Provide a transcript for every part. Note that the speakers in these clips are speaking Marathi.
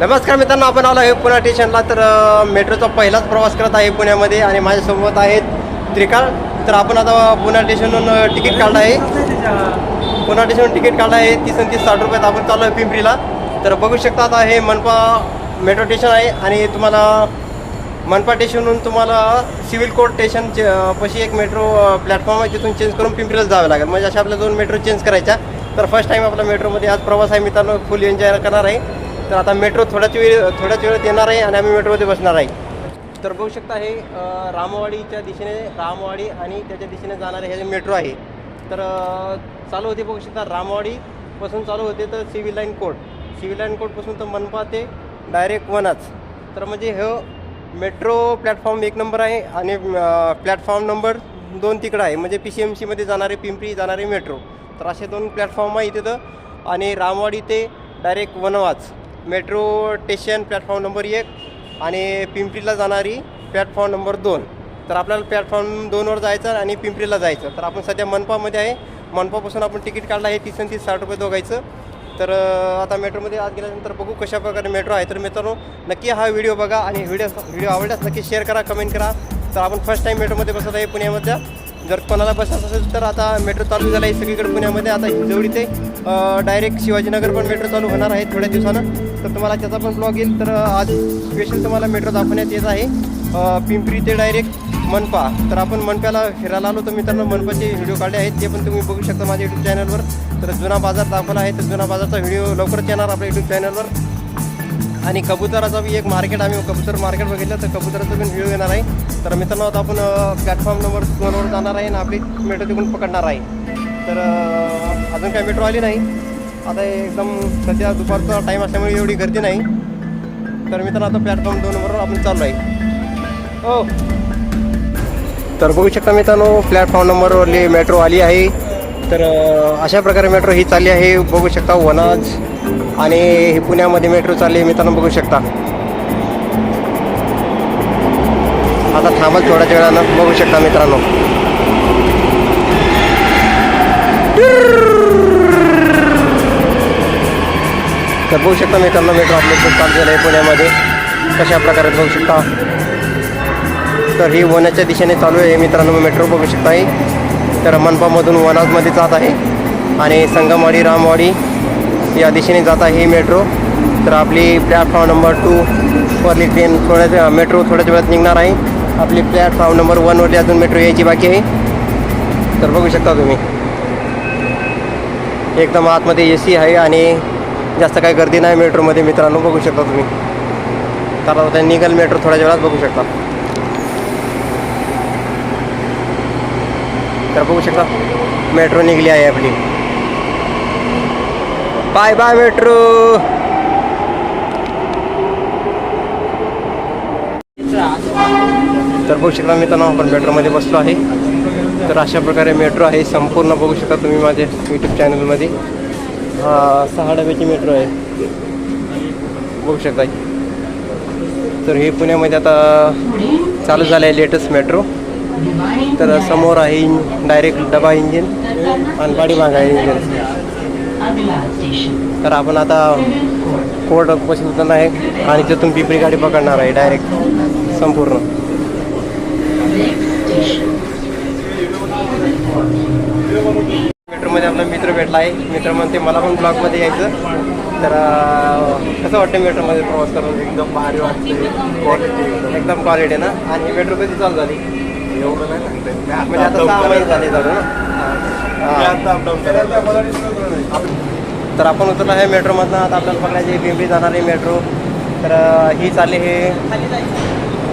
नमस्कार मित्रांनो आपण आलो आहे पुणे स्टेशनला. तर मेट्रोचा पहिलाच प्रवास करत आहे पुण्यामध्ये आणि माझ्यासोबत आहेत त्रिकाळ. तर आपण आता पुणे स्टेशनहून तिकीट काढलं आहे. पुणे स्टेशनहून तिकीट काढलं आहे. तीस आणि तीस साठ रुपयात आपण चाललो आहे पिंपरीला. तर बघू शकता आता हे मनपा मेट्रो स्टेशन आहे आणि तुम्हाला मनपा स्टेशनहून तुम्हाला सिव्हिल कोर्ट स्टेशन पशी एक मेट्रो प्लॅटफॉर्म आहे. तिथून चेंज करून पिंपरीला जावं लागेल. म्हणजे अशा आपल्या दोन मेट्रो चेंज करायच्या. तर फर्स्ट टाईम आपला मेट्रोमध्ये आज प्रवास आहे मित्रांनो. फुल एन्जॉय करणार आहे. तर आता मेट्रो थोड्याच वेळ थोड्याच वेळात येणार आहे आणि आम्ही मेट्रोमध्ये बसणार आहे. तर बघू शकता हे रामवाडीच्या दिशेने रामवाडी आणि त्याच्या दिशेने जाणारे हे जे मेट्रो आहे तर चालू होते बघू शकता रामवाडीपासून चालू होते तर civil line court civil line कोर्टपासून तर मनपा ते डायरेक्ट वनाच. तर म्हणजे हे मेट्रो प्लॅटफॉर्म एक नंबर आहे आणि प्लॅटफॉर्म नंबर दोन तिकडं आहे. म्हणजे पी सी एम सीमध्ये जाणारे पिंपरी जाणारे मेट्रो. तर असे दोन प्लॅटफॉर्म आहे तिथं आणि रामवाडी ते डायरेक्ट वनवाच. मेट्रो स्टेशन प्लॅटफॉर्म नंबर एक आणि पिंपरीला जाणारी प्लॅटफॉर्म नंबर दोन. तर आपल्याला प्लॅटफॉर्म दोनवर जायचं आणि पिंपरीला जायचं तर आपण सध्या मनपामध्ये आहे. मनपापासून आपण तिकीट काढलं आहे तीस आणि तीस साठ रुपये दोघायचं. तर आता मेट्रोमध्ये आत गेल्यानंतर बघू कशा प्रकारे मेट्रो आहे. तर मित्रांनो नक्की हा व्हिडिओ बघा आणि व्हिडिओ व्हिडिओ आवडल्यास नक्की शेअर करा कमेंट करा. तर आपण फर्स्ट टाईम मेट्रोमध्ये बसत आहे पुण्यामध्ये. जर कोणाला बसायचं असेल तर आता मेट्रो चालू झालं आहे सगळीकडे पुण्यामध्ये. आता हिंजवडी ते डायरेक्ट शिवाजीनगर पण मेट्रो चालू होणार आहे थोड्या दिवसानं. तर तुम्हाला त्याचा पण ब्लॉग येईल. तर आज स्पेशल तुम्हाला मेट्रो दाखवण्यात येत आहे. पिंपरी ते डायरेक्ट मनपा. तर आपण मनप्याला फिरायला आलो तर मित्रांनो. मनपाचे व्हिडिओ काढले आहेत. ते पण तुम्ही बघू शकता माझ्या यूट्यूब चॅनलवर तर जुना बाजार दाखवला आहे. तर जुना बाजारचा व्हिडिओ लवकरच येणार आपल्या यूट्यूब चॅनलवर आणि कबुतराचा बी एक मार्केट आम्ही कबूतर मार्केट बघितलं. तर कबुतराचा पण व्हिडिओ येणार आहे. तर मित्रांनो आता आपण प्लॅटफॉर्म नंबर दोनवर जाणार आहे आणि आपली मेट्रो तिकडून पकडणार आहे. तर अजून काय मेट्रो आली नाही? आता एकदम सध्या दुपारचा टाईम असल्यामुळे एवढी गर्दी नाही. तर मित्रांनो आता प्लॅटफॉर्म दोनवर आपण चाललो आहे हो. तर बघू शकता मित्रांनो प्लॅटफॉर्म नंबरवरली मेट्रो आली आहे. तर अशा प्रकारे मेट्रो ही चालली आहे. बघू शकता वनाज आणि ही पुण्यामध्ये मेट्रो चालली आहे. मित्रांनो बघू शकता. आता थांबल थोड्याच वेळानं. बघू शकता मित्रांनो. तर बघू शकता मित्रांनो मेट्रो आपले खूप चालू झालं आहे पुण्यामध्ये. कशा प्रकारे बघू शकता. तर ही वनाच्या दिशेने चालू आहे. मित्रांनो मेट्रो बघू शकता आहे तर मनपामधून वनाजमध्ये जात आहे. आणि संगमवाडी रामवाडी या दिशेने जात आहे ही मेट्रो तर आपली प्लॅटफॉर्म नंबर टू वरली ट्रेन थोड्या मेट्रो थोड्याच वेळात निघणार आहे. आपली प्लॅटफॉर्म नंबर वनवरली अजून मेट्रो यायची बाकी आहे. तर बघू शकता तुम्ही. एकदम आतमध्ये ए सी आहे आणि जास्त काही गर्दी नाही मेट्रोमध्ये मित्रांनो बघू शकता तुम्ही. तर आता निघाल मेट्रो थोड्याच वेळात बघू शकता. तर बघू शकता मेट्रो निघली आहे आपली. Bye bye metro. तर बघू शकता मित्रांनो आपण मेट्रोमध्ये बसलो आहे. तर अशा प्रकारे मेट्रो आहे संपूर्ण बघू शकता तुम्ही माझ्या यूट्यूब चॅनलमध्ये हा सहा डब्याची मेट्रो आहे. बघू शकता. तर हे पुण्यामध्ये आता चालू झालं आहे लेटेस्ट मेट्रो तर समोर आहे डायरेक्ट डबा इंजिन आणि पाठीमाग आहे इंजिन तर आपण आता कोर्ट बसलं आहे आणि तिथून पिपरी गाडी पकडणार आहे डायरेक्ट संपूर्ण मेट्रोमध्ये आपला मित्र भेटला आहे. मित्र म्हणते मला पण ब्लॉगमध्ये यायचं. तर कसं वाटतं मेट्रोमध्ये प्रवास करून एकदम भारी वाटते क्वालिटी एकदम. क्वालिटी ना? आणि मेट्रो कधी चालू झाली? एवढं नाही सांगता म्हणजे आता सहा महिने झाले चालू ना? हा. तर आपण उतरलो आहे मेट्रोमधनं. आता आपल्याला पकडायची पिंपरी जाणारी मेट्रो. तर ही चालली हे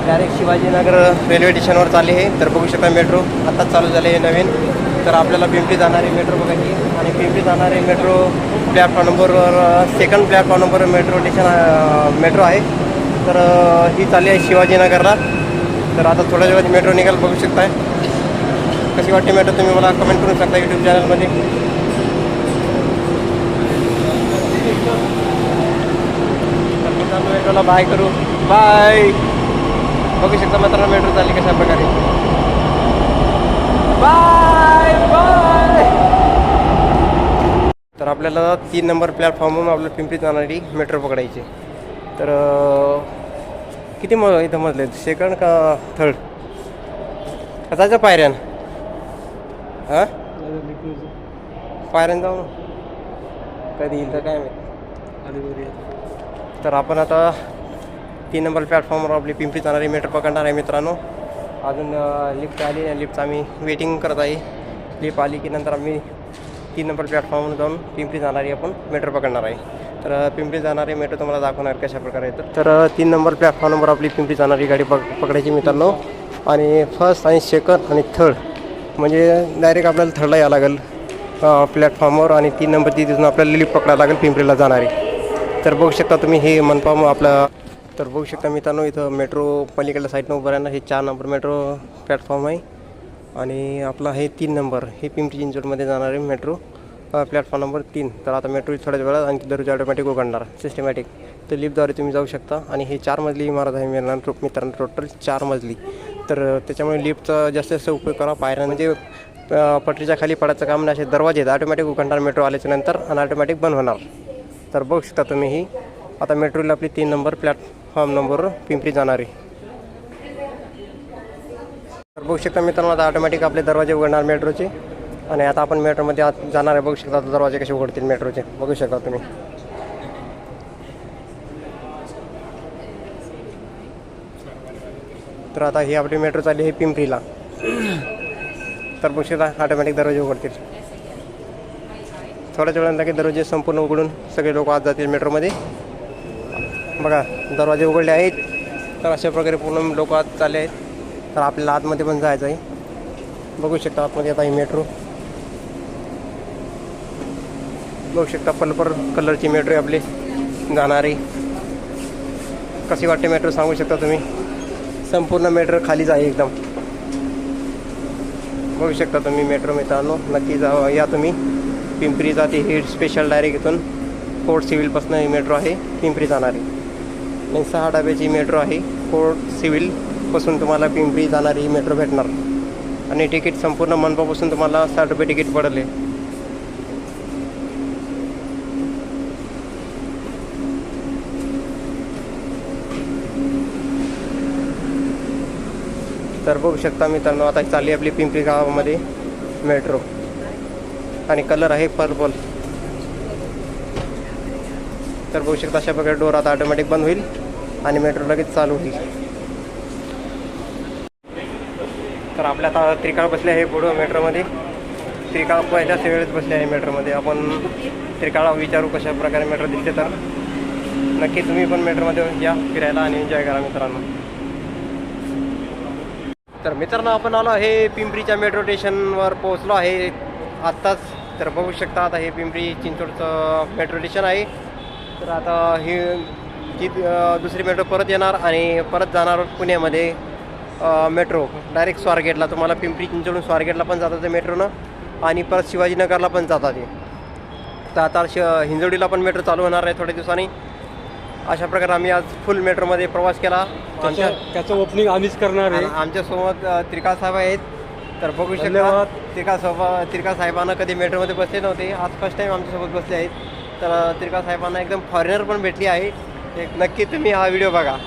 डायरेक्ट शिवाजीनगर रेल्वे स्टेशनवर चालली आहे. तर बघू शकता मेट्रो. आत्ताच चालू झाले आहे नवीन. तर आपल्याला पिंपरी जाणारी मेट्रो बघायची. आणि पिंपरी जाणारी मेट्रो प्लॅटफॉर्म नंबरवर second platform number metro station metro आहे. तर ही चालली आहे शिवाजीनगरला. तर आता थोड्या वेळात मेट्रो निघाल बघू शकताय. कशी वाटते मेट्रो तुम्ही मला कमेंट करू शकता यूट्यूब चॅनलमध्ये तर मेट्रोला बाय करू. बाय बघू शकता मित्रांनो मेट्रो चालली कशा प्रकारे बाय बाय तर आपल्याला तीन नंबर प्लॅटफॉर्मवरून आपल्याला पिंपरी जाणारी मेट्रो पकडायची. तर किती म इथं मजले सेकंड का थर्ड जायचं पायऱ्यान? हां? पायऱ्यान जाऊ कधी येईल तर काय माहिती. तर आपण आता तीन नंबर प्लॅटफॉर्मवर आपली पिंपरी जाणारी मेट्रो पकडणार आहे मित्रांनो. अजून लिफ्ट आली. आणि लिफ्ट आम्ही वेटिंग करत आहे. लिफ्ट आली की नंतर आम्ही तीन नंबर प्लॅटफॉर्मवर जाऊन पिंपरी जाणारी आपण मेट्रो पकडणार आहे. तर पिंपरी जाणारी मेट्रो तुम्हाला दाखवणार कशा प्रकारे येतं. तर तीन नंबर प्लॅटफॉर्मवर आपली पिंपरी जाणारी गाडी पक पकडायची मित्रांनो. आणि फर्स्ट आणि सेकंड आणि थर्ड म्हणजे डायरेक्ट आपल्याला थर्डला यावं लागेल प्लॅटफॉर्मवर. आणि तीन नंबर तिथून आपल्याला लिफ्ट पकडायला लागेल पिंपरीला जाणारी. तर बघू शकता तुम्ही हे मनपाम आपला तर बघू शकता मित्रांनो इथं मेट्रो पलीकडल्या साईडनं उभं राहणार. हे चार नंबर मेट्रो प्लॅटफॉर्म आहे. आणि आपला हे तीन नंबर हे पिंपरी चिंचवडमध्ये जाणारे मेट्रो प्लॅटफॉर्म नंबर तीन. तर आता मेट्रो थोड्याच वेळात आणि दररोज ऑटोमॅटिक उघडणार सिस्टमॅटिक तर लिफ्टद्वारे तुम्ही जाऊ शकता आणि हे चार मजली इमारत आहे मिळणार मित्रांनो मित्रांनो टोटल चार मजली. तर त्याच्यामुळे लिफ्टचा जास्तीत जास्त उपयोग करा पायऱ्या म्हणजे पटरीच्या खाली पडायचं काम नाही असे दरवाजे आहेत. ऑटोमॅटिक उघडणार मेट्रो आल्याच्यानंतर आणि ऑटोमॅटिक बंद होणार. तर बघू शकता तुम्ही ही. आता मेट्रोला आपली तीन नंबर प्लॅटफॉर्म नंबरवर पिंपरी जाणार आहे. तर बघू शकता मित्रांनो आता ऑटोमॅटिक आपले दरवाजे उघडणार मेट्रोचे. आणि आता आपण मेट्रोमध्ये आत जाणार आहे. बघू शकता दरवाजे कसे उघडतील मेट्रोचे. बघू शकता तुम्ही. तर आता ही आपली मेट्रो चालली आहे पिंपरीला. तर बघू शकता ऑटोमॅटिक दरवाजे उघडतील. थोड्याच वेळानं लगेच दरवाजे संपूर्ण उघडून सगळे लोक आत जातील मेट्रोमध्ये. बघा दरवाजे उघडले आहेत. तर अशा प्रकारे पूर्ण लोक आत चालले आहेत. तर आपल्याला आतमध्ये पण जायचं आहे. बघू शकता आतमध्ये आता ही मेट्रो बघू शकता पलपर कलरची मेट्रो आहे आपली. जाणारी कशी वाटते मेट्रो सांगू शकता तुम्ही? संपूर्ण मेट्रो खालीच आहे एकदम. बघू शकता तुम्ही मेट्रो मित्रांनो. नक्की जा या तुम्ही. पिंपरी जाते ही स्पेशल डायरेक्ट इथून फोर्ट सिव्हिलपासून ही मेट्रो आहे. पिंपरी जाणारी. आणि सहा डब्याची मेट्रो आहे. फोर्ट मनपापासून तुम्हाला पिंपरी जाणारी ही मेट्रो भेटणार. आणि तिकीट संपूर्ण मनपापासून तुम्हाला साठ रुपये तिकीट पडले. तर बघू शकता मित्रांनो आता चालली आपली पिंपरी गावामध्ये मेट्रो आणि कलर आहे पर्पल तर बघू शकता अशा प्रकारे डोर आता ऑटोमॅटिक बंद होईल आणि मेट्रो लगेच चालू होईल. तर आपल्या आता त्रिकाळ बसले आहे पुढं मेट्रोमध्ये. त्रिकाळ पहिल्याच वेळेत बसले आहे मेट्रोमध्ये. आपण त्रिकाळा विचारू कशा प्रकारे मेट्रो दिसते तर. नक्की तुम्ही पण मेट्रोमध्ये या फिरायला आणि एन्जॉय करा मित्रांनो. तर मित्रांनो आपण आलो आहे पिंपरीच्या मेट्रो स्टेशनवर पोहोचलो आहे. आत्ताच तर बघू शकता आता हे पिंपरी चिंचोडचं मेट्रो स्टेशन आहे. तर आता ही जी दुसरी मेट्रो परत येणार आणि परत जाणार पुण्यामध्ये. मेट्रो. डायरेक्ट स्वारगेटला. तुम्हाला पिंपरी चिंचवडून स्वारगेटला पण जातात ते मेट्रोनं. आणि परत शिवाजीनगरला पण जातात ते. तर आता श हिंजवडीला पण मेट्रो चालू होणार आहे थोड्या दिवसांनी. अशा प्रकारे आम्ही आज फुल मेट्रोमध्ये प्रवास केला. आमच्या त्याचं ओपनिंग आम्हीच करणार आहे. आमच्यासोबत अ, त्रिकाळ साहेब आहेत. तर बघू शकता. त्रिकाळ त्रिकाळ साहेबांना कधी मेट्रोमध्ये बसले नव्हते. आज फर्स्ट टाईम आमच्यासोबत बसले आहेत. तर त्रिकाळ साहेबांना एकदम फॉरेनर पण भेटली आहे. एक नक्की तुम्ही हा व्हिडिओ बघा.